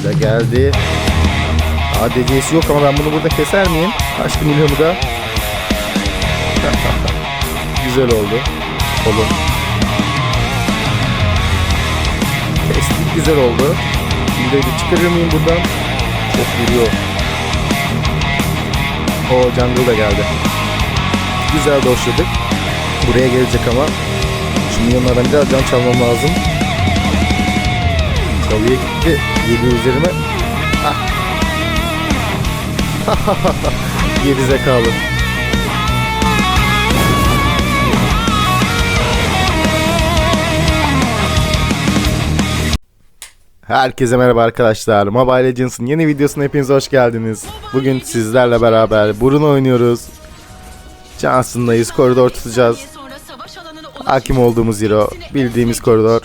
Hilda geldi. ADC'si yok ama ben bunu burada keser miyim? Aşkı milyonu da. Güzel oldu. Oğlum. Kestik güzel oldu. Da çıkarır mıyım buradan? Çok vuruyor. O jungle da geldi. Güzel doşladık. Buraya gelecek ama. Şu milyonlardan biraz can çalmam lazım. Çalıya gitti. Geliyor üzerime. Ah. Geri zekalı. Herkese merhaba arkadaşlar. Mobile Legends'ın yeni videosuna hepiniz hoş geldiniz. Bugün sizlerle beraber Burun oynuyoruz. Johnson'dayız. Koridor tutacağız. Hakim olduğumuz hero. Bildiğimiz koridor.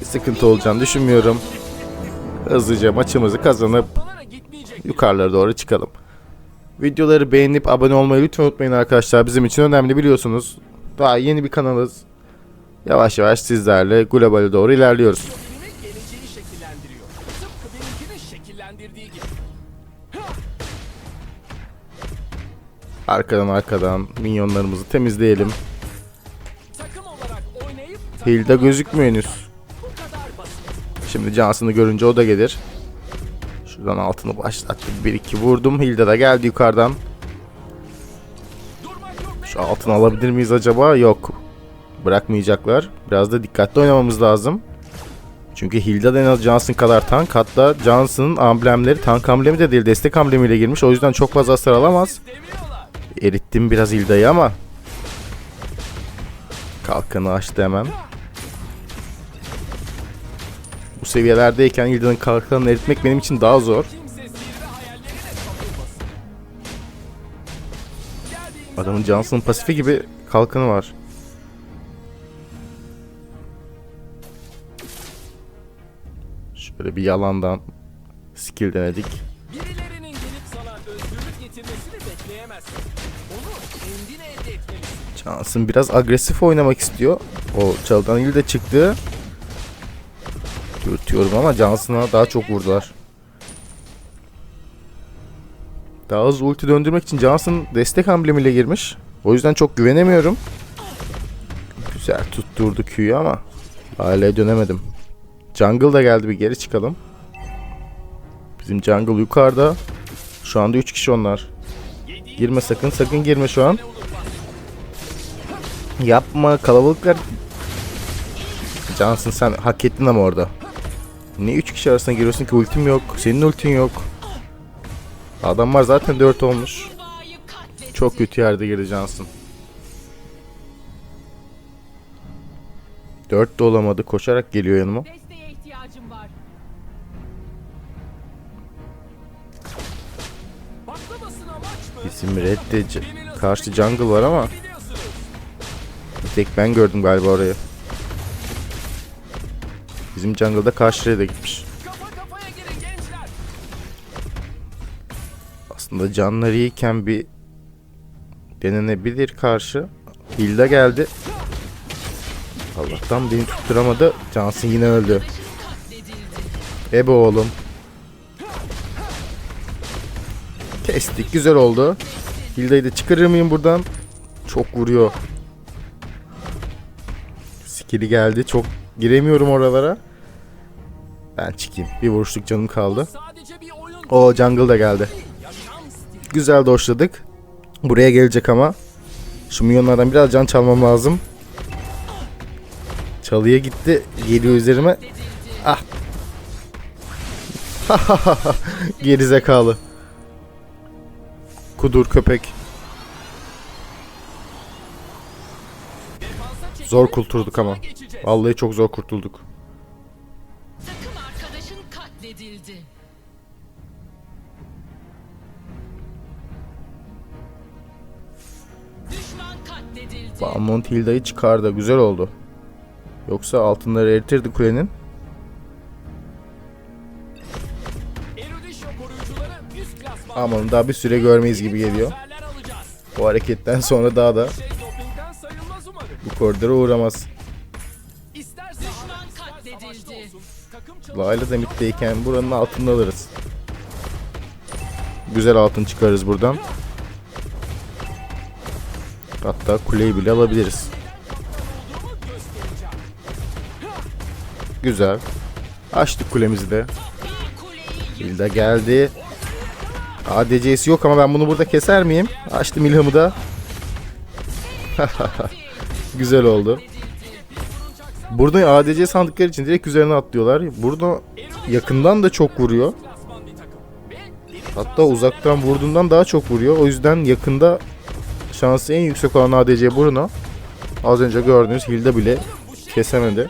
Bir sıkıntı olacağını düşünmüyorum. Hızlıca maçımızı kazanıp yukarılara doğru çıkalım. Videoları beğenip abone olmayı lütfen unutmayın arkadaşlar. Bizim için önemli biliyorsunuz. Daha yeni bir kanalız. Yavaş yavaş sizlerle globale doğru ilerliyoruz. Arkadan arkadan minyonlarımızı temizleyelim. Hilda gözükmüyor henüz. Şimdi Johnson'ı görünce o da gelir. Şuradan altını başlattım. 1-2 vurdum. Hilda da geldi yukarıdan. Şu altını alabilir miyiz acaba? Yok. Bırakmayacaklar. Biraz da dikkatli oynamamız lazım. Çünkü Hilda da en az Johnson kadar tank. Hatta Johnson'ın amblemleri tank amblemi de değil destek amblemiyle girmiş. O yüzden çok fazla hasar alamaz. Erittim biraz Hilda'yı ama. Kalkanı açtı hemen. Seviyelerdeyken Hilda'nın kalkanını eritmek benim için daha zor. Adamın Johnson'ın pasifi gibi kalkanı var. Şöyle bir yalandan skill denedik. birilerinin gelip sana özgürlük getirmesini bekleyemezsin. Onu kendin elde etmelisin. Johnson biraz agresif oynamak istiyor. O çalıdan de çıktı. Dürtüyorum ama Johnson'a daha çok vurdular. Daha hızlı ulti döndürmek için Johnson destek amblemiyle girmiş. O yüzden çok güvenemiyorum. Güzel tutturdu Q'yu ama hala dönemedim. Jungle da geldi bir geri çıkalım. Bizim jungle yukarıda. Şu anda 3 kişi onlar. Girme sakın sakın girme şu an. Yapma kalabalıklar. Johnson sen hak ettin ama orada. Ne 3 kişi arasına giriyorsun ki ultim yok. Senin ultin yok. Adamlar zaten 4 olmuş. Çok kötü yerde girdi Johnson. 4 de olamadı. Koşarak geliyor yanıma. Desteğe ihtiyacım var. Patlamasın amaç mı? Bizim Red'de c- karşı jungle var ama bir tek ben gördüm galiba orayı. Bizim jungle'da karşı Red'e gitmiş. Aslında canları iyiyken bir denenebilir karşı. Hilda geldi. Allah'tan beni tutturamadı. Johnson yine öldü. Ebe oğlum. Kestik. Güzel oldu. Hilda'yı da çıkarır mıyım buradan? Çok vuruyor. Skill'i geldi. Çok giremiyorum oralara. Ben çıkayım. Bir vuruşluk canım kaldı. O jungle da geldi. Güzel doşladık. Buraya gelecek ama. Şu milyonlardan biraz can çalmam lazım. Çalıya gitti. Geliyor üzerime. Ah. Geri zekalı. Kudur köpek. Zor kurtulduk ama. Vallahi çok zor kurtulduk. Katledildi. Balmont Hilda'yı çıkardı. Güzel oldu. Yoksa altınları eritirdi kulenin. Klasman. Aman daha bir süre görmeyiz gibi geliyor. Bu hareketten sonra daha da bu koridora uğramaz. Layla da middeyken buranın altını alırız. Güzel altın çıkarız buradan. Hatta kuleyi bile alabiliriz. Güzel. Açtık kulemizi de. Hilda geldi. ADC'si yok ama ben bunu burada keser miyim? Açtım ilhamı da. Güzel oldu. Burada ADC sandıkları için direkt üzerine atlıyorlar. Burada yakından da çok vuruyor. Hatta uzaktan vurduğundan daha çok vuruyor. O yüzden yakında şansı en yüksek olan ADC Bruno. Az önce gördüğünüz Hilda bile kesemedi.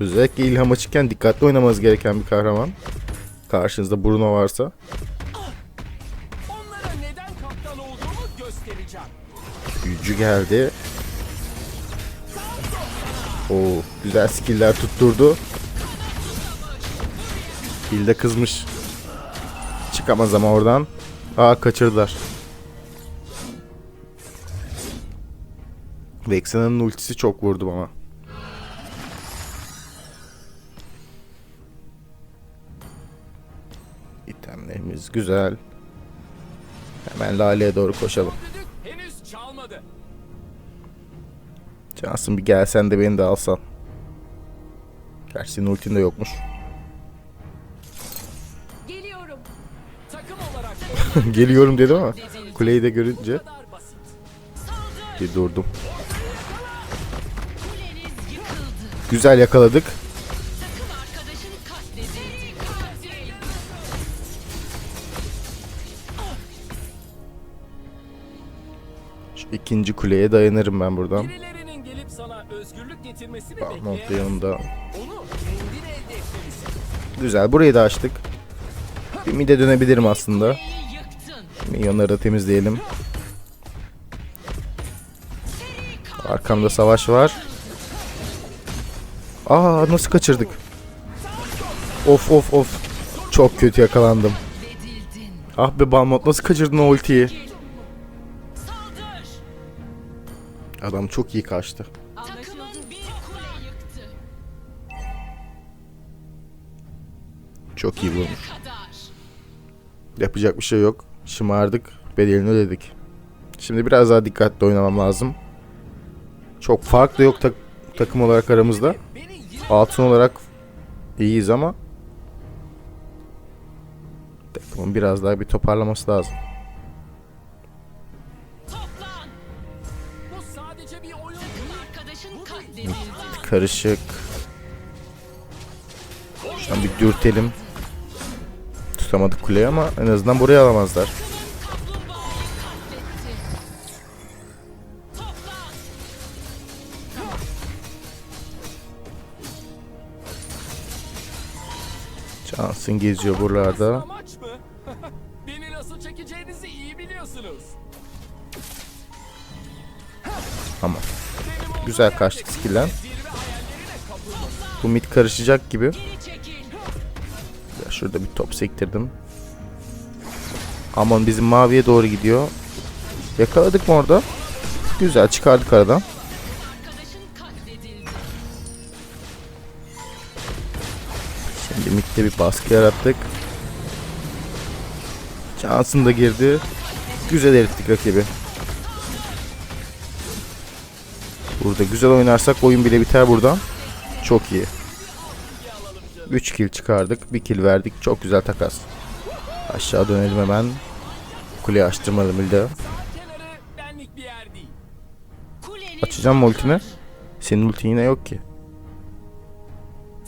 Özellikle ilham açıkken dikkatli oynamanız gereken bir kahraman. Karşınızda Bruno varsa. Gücü geldi. Oo, güzel skill'ler tutturdu. Hilda kızmış. Çıkamaz ama oradan. Aa kaçırdılar. Vexena'nın ultisi çok vurdum ama. İtemlerimiz güzel. Hemen Lale'ye doğru koşalım. Düdük henüz çalmadı. Cansın bir gelsen de beni de alsan. Gerçi senin ultin de yokmuş. Geliyorum. Geliyorum dedim ama kuleyi de görünce bir durdum. Güzel yakaladık. Şu ikinci kuleye dayanırım ben buradan. Bekleyemezsin. yanımda. Güzel burayı da açtık. Bir mide dönebilirim aslında. Minyonları da temizleyelim. Arkamda savaş var. Aa nasıl kaçırdık? Of of of. Çok kötü yakalandım. Ah be Balmont nasıl kaçırdın o ultiyi? Adam çok iyi kaçtı. Çok iyi vurmuş. Yapacak bir şey yok. Şımardık. Bedelini ödedik. Şimdi biraz daha dikkatli oynamam lazım. Çok fark da yok tak- takım olarak aramızda. Altın olarak iyiyiz ama takımın biraz daha bir toparlaması lazım. Karışık. Şuradan bir dürtelim. Tutamadık kuleyi ama en azından buraya alamazlar. Johnson geziyor buralarda. Beni nasıl çekeceğinizi iyi biliyorsunuz. Ama güzel kaçtık skill'den. Bu mid karışacak gibi. Şurada bir top sektirdim. Aman bizim maviye doğru gidiyor. Yakaladık mı orada? Güzel çıkardık aradan. Şimdi midde bir baskı yarattık. Johnson da girdi. Güzel erittik rakibi. Burada güzel oynarsak oyun bile biter buradan. Çok iyi. 3 kill çıkardık. 1 kill verdik. Çok güzel takas. Aşağı dönelim hemen. Kuleyi açtırmadım. Kuleniz Açacağım mı ultimi? Senin ultin yine yok ki.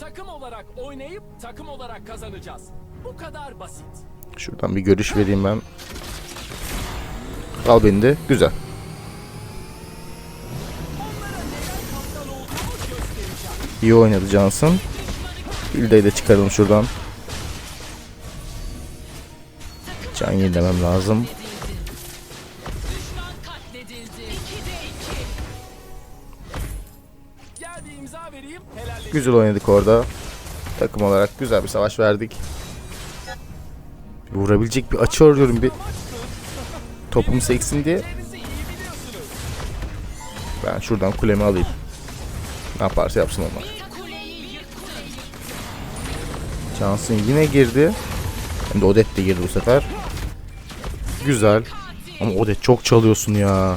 Takım olarak oynayıp takım olarak kazanacağız. Bu kadar basit. Şuradan bir görüş vereyim ben. Al beni de. Güzel. İyi oynadı Johnson. Hilda'yı da çıkaralım şuradan. Can yenilemem lazım. düşman katledildi. 2'de 2. Gel bir imza vereyim. Helalleşelim. Güzel oynadık orada. Takım olarak güzel bir savaş verdik. Vurabilecek bir açı arıyorum bir. Topum seksin diye. Ben şuradan kulemi alayım. Ne yaparsa yapsın onlar. Şansın yine girdi. Hem de Odet de girdi bu sefer. Güzel. Ama Odet çok çalıyorsun ya.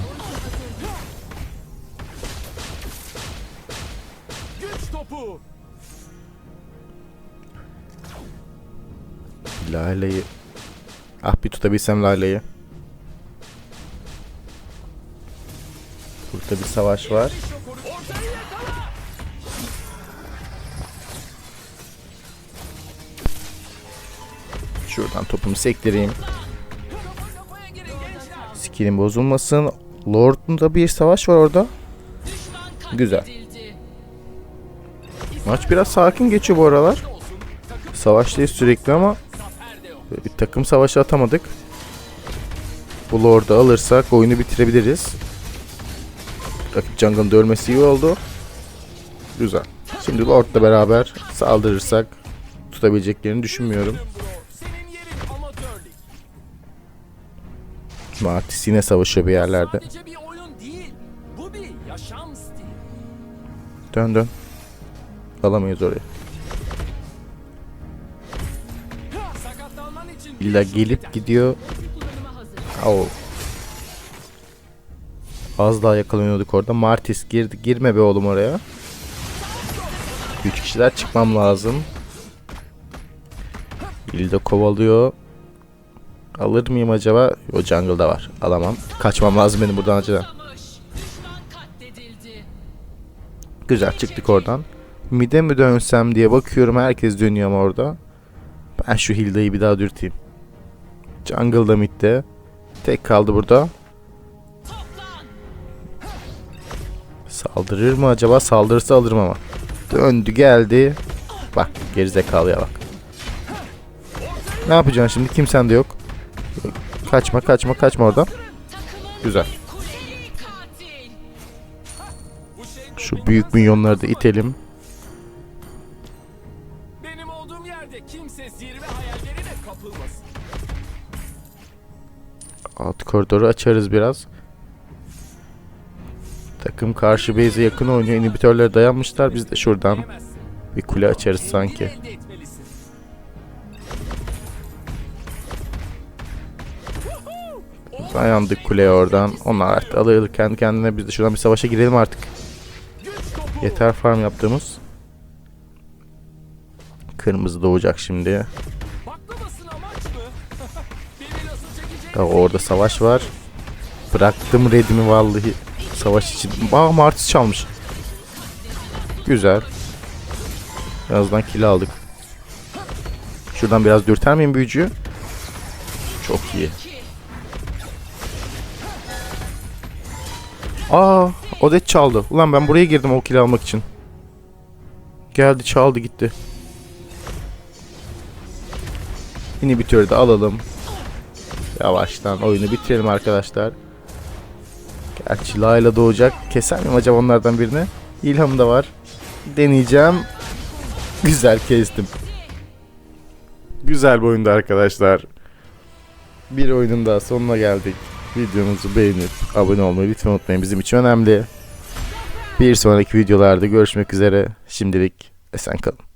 Lale'yi. Ah bir tutabilsem Lale'yi. Burada bir savaş var. Şuradan topumu sektireyim. Skill'im bozulmasın. Lord'un da bir savaş var orada. Güzel. Maç biraz sakin geçiyor bu aralar. Savaştayız sürekli ama bir takım savaşı atamadık. Bu Lord'u alırsak oyunu bitirebiliriz. Rakip Jungle'ın da iyi oldu. Güzel. Şimdi Lord'la beraber saldırırsak tutabileceklerini düşünmüyorum. Martis yine savaşıyor bir yerlerde. Sadece bir oyun değil. Bu bir yaşam stili. Dön dön. Alamayız oraya. İlla gelip gidiyor. Au. Az daha yakalanıyorduk orada. Martis girdi. Girme be oğlum oraya. Üç kişiler çıkmam lazım. İlde kovalıyor. Alır mıyım acaba? O jungle'da var. Alamam. Kaçmam lazım benim buradan katledildi. Güzel çıktık oradan. Mide mi dönsem diye bakıyorum. Herkes dönüyor ama orada. Ben şu Hilda'yı bir daha dürteyim. Jungle'da midde. Tek kaldı burada. Saldırır mı acaba? Saldırırsa alırım ama. Döndü geldi. Bak gerizekalıya bak. Ne yapacaksın şimdi? Kimsen de yok. Kaçma kaçma kaçma oradan. Güzel. Şu büyük minyonları da itelim. Benim olduğum yerde kimse zirve hayallerine kapılmasın. Alt koridoru açarız biraz. Takım karşı base'e yakın oynuyor. İnhibitörlere dayanmışlar. Biz de şuradan bir kule açarız sanki. Dayandık kuleye oradan. Onlar artık alır kendi kendine. Biz de şuradan bir savaşa girelim artık. Yeter farm yaptığımız. Kırmızı doğacak şimdi. Ya orada savaş var. Bıraktım redimi vallahi savaş için. Aa Martis çalmış. Güzel. Birazdan kill aldık. Şuradan biraz dürter miyim büyücüyü? Çok iyi. Aa, Odet çaldı. Ulan ben buraya girdim o kill almak için. Geldi çaldı gitti. İnhibitörü de alalım. Yavaştan oyunu bitirelim arkadaşlar. Gerçi Layla doğacak. Keser miyim acaba onlardan birini? İlham da var. Deneyeceğim. Güzel kestim. Güzel bir oyundu arkadaşlar. Bir oyunun daha sonuna geldik. Videomuzu beğenip abone olmayı lütfen unutmayın. Bizim için önemli. Bir sonraki videolarda görüşmek üzere. Şimdilik esen kalın.